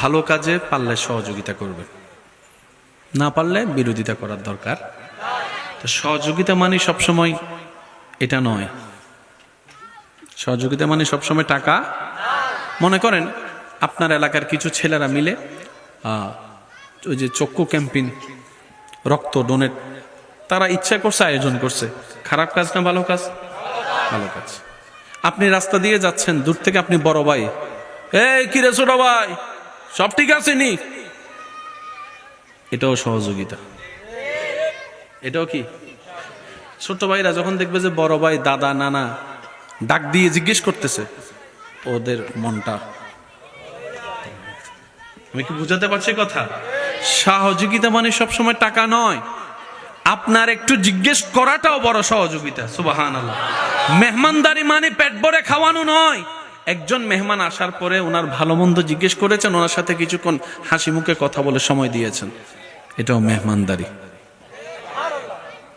ভালো কাজে পারলে সহযোগিতা করবে। না পারলে বিরোধিতা করার দরকার। তো সহযোগিতা মানে সবসময় এটা নয়। সহযোগিতা মানে সবসময় টাকা। মনে করেন আপনার এলাকার কিছু ছেলেরা মিলে ওই যে চক্ষু ক্যাম্পিং রক্ত ডোনেট তারা ইচ্ছা করছে আয়োজন করছে। খারাপ কাজ না ভালো কাজ? ভালো কাজ। আপনি রাস্তা দিয়ে যাচ্ছেন, দূর থেকে আপনি বড় ভাই। এই, কি রে ছোট ভাই? সব ঠিক আছে নি এটাও সহযোগিতা। এটাও কি? ছোট ভাইরা যখন দেখবে যে বড় ভাই, দাদা, নানা ডাক দিয়ে জিজ্ঞেস করতেছে, ওদের মনটা। আমি কি বুঝাতে পারছি কথা? সহযোগিতা মানে সবসময় টাকা নয়। আপনার একটু জিজ্ঞেস করাটাও বড় সহযোগিতা আল্লাহ মেহমানদারি মানে পেট ভরে খাওয়ানো নয়। একজন মেহমান আসার পরে ওনার ভালো মন্দ জিজ্ঞেস করেছেন, ওনার সাথে কিছুক্ষণ হাসি মুখে কথা বলে সময় দিয়েছেন। এটাও মেহমানদারি।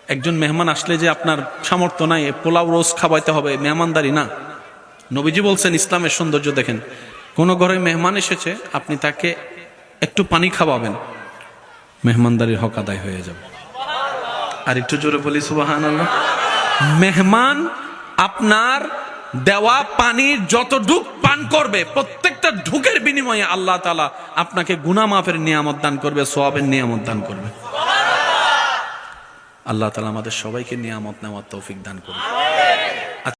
একজন মেহমান আসলে যে আপনার সামর্থ্য নাই, পোলাও রোজ খাওয়াইতে হবে, মেহমানদারি না। নবীজি বলছেন, ইসলামের সৌন্দর্য দেখেন। কোনো ঘরে মেহমান এসেছে, আপনি তাকে একটু পানি খাওয়াবেন। মেহমানদারির হক আদায় হয়ে যাবে। আর একটু জোরে বলি আল্লাহ মেহমান আপনার দেওয়া পানির যত ঢুক পান করবে, প্রত্যেকটা ঢুকের বিনিময়ে আল্লাহ তালা আপনাকে গুনা মাফের নিয়ামত দান করবে সোয়াবের নিয়ামত দান করবে। আল্লাহ তালা আমাদের সবাইকে নিয়ামত নেওয়ার তৌফিক দান করবে